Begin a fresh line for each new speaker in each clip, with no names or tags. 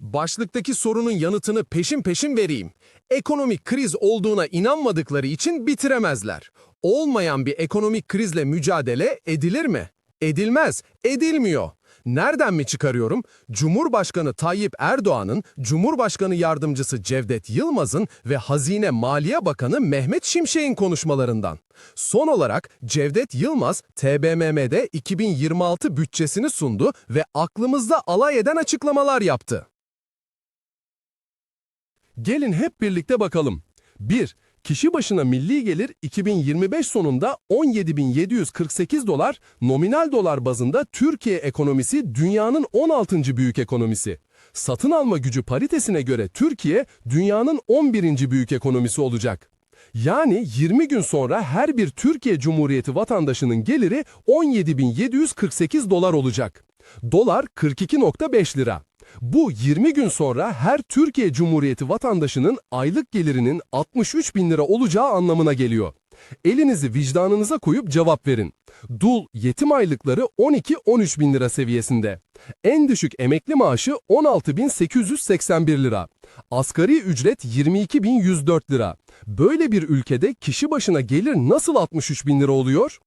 Başlıktaki sorunun yanıtını peşin peşin vereyim. Ekonomik kriz olduğuna inanmadıkları için bitiremezler. Olmayan bir ekonomik krizle mücadele edilir mi? Edilmez, edilmiyor. Nereden mi çıkarıyorum? Cumhurbaşkanı Tayyip Erdoğan'ın, Cumhurbaşkanı Yardımcısı Cevdet Yılmaz'ın ve Hazine Maliye Bakanı Mehmet Şimşek'in konuşmalarından. Son olarak Cevdet Yılmaz, TBMM'de 2026 bütçesini sundu ve aklımızda alay eden açıklamalar yaptı. Gelin hep birlikte bakalım. 1. Kişi başına milli gelir 2025 sonunda 17.748 dolar, nominal dolar bazında Türkiye ekonomisi dünyanın 16. büyük ekonomisi. Satın alma gücü paritesine göre Türkiye dünyanın 11. büyük ekonomisi olacak. Yani 20 gün sonra her bir Türkiye Cumhuriyeti vatandaşının geliri 17.748 dolar olacak. Dolar 42.5 lira. Bu 20 gün sonra her Türkiye Cumhuriyeti vatandaşının aylık gelirinin 63 bin lira olacağı anlamına geliyor. Elinizi vicdanınıza koyup cevap verin. Dul yetim aylıkları 12-13 bin lira seviyesinde. En düşük emekli maaşı 16.881 lira. Asgari ücret 22.104 lira. Böyle bir ülkede kişi başına gelir nasıl 63 bin lira oluyor?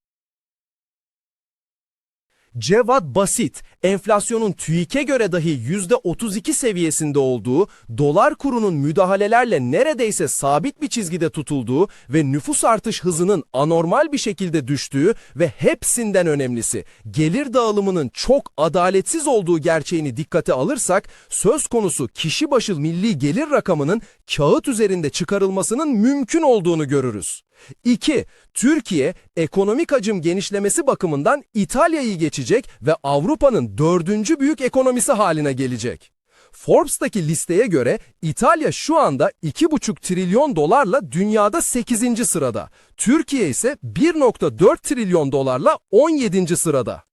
Cevat basit, enflasyonun TÜİK'e göre dahi %32 seviyesinde olduğu, dolar kurunun müdahalelerle neredeyse sabit bir çizgide tutulduğu ve nüfus artış hızının anormal bir şekilde düştüğü ve hepsinden önemlisi gelir dağılımının çok adaletsiz olduğu gerçeğini dikkate alırsak, söz konusu kişi başı milli gelir rakamının kağıt üzerinde çıkarılmasının mümkün olduğunu görürüz. 2. Türkiye ekonomik hacim genişlemesi bakımından İtalya'yı geçecek ve Avrupa'nın dördüncü büyük ekonomisi haline gelecek. Forbes'taki listeye göre İtalya şu anda 2,5 trilyon dolarla dünyada 8. sırada. Türkiye ise 1,4 trilyon dolarla 17. sırada.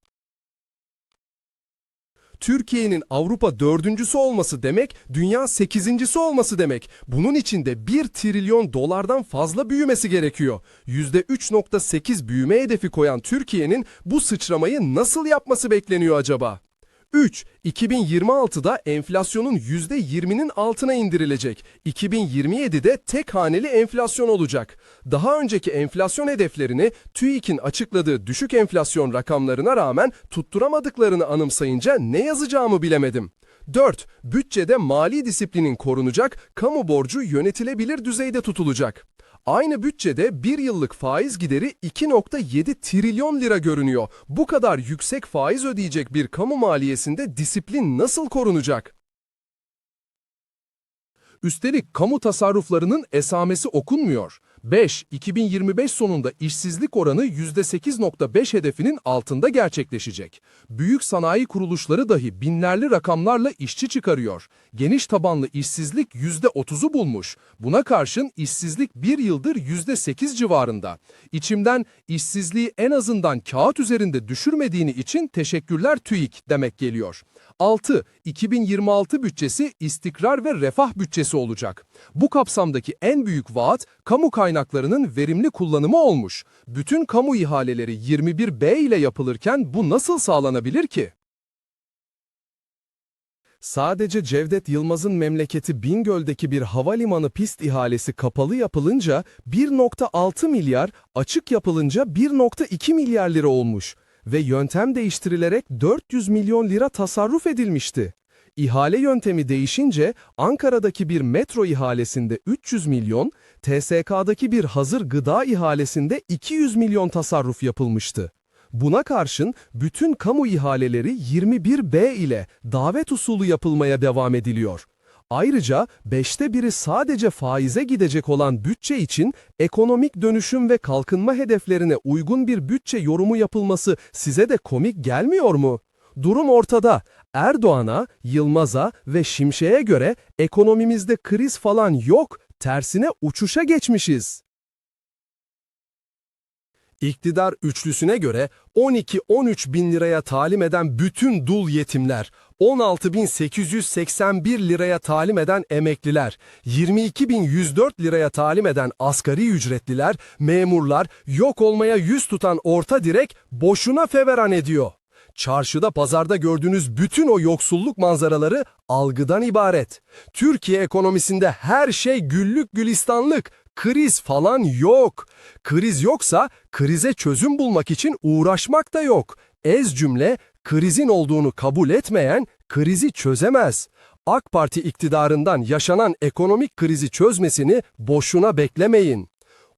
Türkiye'nin Avrupa dördüncüsü olması demek, dünya sekizincisi olması demek. Bunun için de 1 trilyon dolardan fazla büyümesi gerekiyor. %3.8 büyüme hedefi koyan Türkiye'nin bu sıçramayı nasıl yapması bekleniyor acaba? 3. 2026'da enflasyonun %20'nin altına indirilecek. 2027'de tek haneli enflasyon olacak. Daha önceki enflasyon hedeflerini TÜİK'in açıkladığı düşük enflasyon rakamlarına rağmen tutturamadıklarını anımsayınca ne yazacağımı bilemedim. 4. Bütçede mali disiplinin korunacak, kamu borcu yönetilebilir düzeyde tutulacak. Aynı bütçede bir yıllık faiz gideri 2.7 trilyon lira görünüyor. Bu kadar yüksek faiz ödeyecek bir kamu maliyesinde disiplin nasıl korunacak? Üstelik kamu tasarruflarının esamesi okunmuyor. 5. 2025 sonunda işsizlik oranı %8.5 hedefinin altında gerçekleşecek. Büyük sanayi kuruluşları dahi binlerli rakamlarla işçi çıkarıyor. Geniş tabanlı işsizlik %30'u bulmuş. Buna karşın işsizlik bir yıldır %8 civarında. İçimden işsizliği en azından kağıt üzerinde düşürmediğini için teşekkürler TÜİK demek geliyor. 6. 2026 bütçesi istikrar ve refah bütçesi olacak. Bu kapsamdaki en büyük vaat kamu kaynaklarının verimli kullanımı olmuş. Bütün kamu ihaleleri 21B ile yapılırken bu nasıl sağlanabilir ki? Sadece Cevdet Yılmaz'ın memleketi Bingöl'deki bir havalimanı pist ihalesi kapalı yapılınca 1.6 milyar, açık yapılınca 1.2 milyar lira olmuş ve yöntem değiştirilerek 400 milyon lira tasarruf edilmişti. İhale yöntemi değişince Ankara'daki bir metro ihalesinde 300 milyon, TSK'daki bir hazır gıda ihalesinde 200 milyon tasarruf yapılmıştı. Buna karşın bütün kamu ihaleleri 21B ile davet usulü yapılmaya devam ediliyor. Ayrıca beşte biri sadece faize gidecek olan bütçe için ekonomik dönüşüm ve kalkınma hedeflerine uygun bir bütçe yorumu yapılması size de komik gelmiyor mu? Durum ortada. Erdoğan'a, Yılmaz'a ve Şimşek'e göre ekonomimizde kriz falan yok, tersine uçuşa geçmişiz. İktidar üçlüsüne göre 12-13 bin liraya talim eden bütün dul yetimler, 16.881 liraya talim eden emekliler, 22.104 liraya talim eden asgari ücretliler, memurlar, yok olmaya yüz tutan orta direk boşuna feveran ediyor. Çarşıda pazarda gördüğünüz bütün o yoksulluk manzaraları algıdan ibaret. Türkiye ekonomisinde her şey güllük gülistanlık, kriz falan yok. Kriz yoksa krize çözüm bulmak için uğraşmak da yok. Ez cümle krizin olduğunu kabul etmeyen krizi çözemez. AK Parti iktidarından yaşanan ekonomik krizi çözmesini boşuna beklemeyin.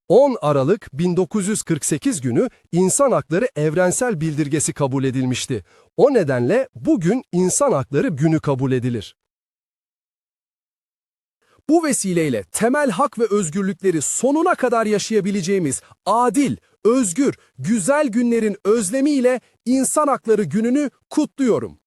10 Aralık 1948 günü İnsan Hakları Evrensel Bildirgesi kabul edilmişti. O nedenle bugün İnsan Hakları Günü kabul edilir. Bu vesileyle temel hak ve özgürlükleri sonuna kadar yaşayabileceğimiz adil, özgür, güzel günlerin özlemiyle İnsan Hakları Günü'nü kutluyorum.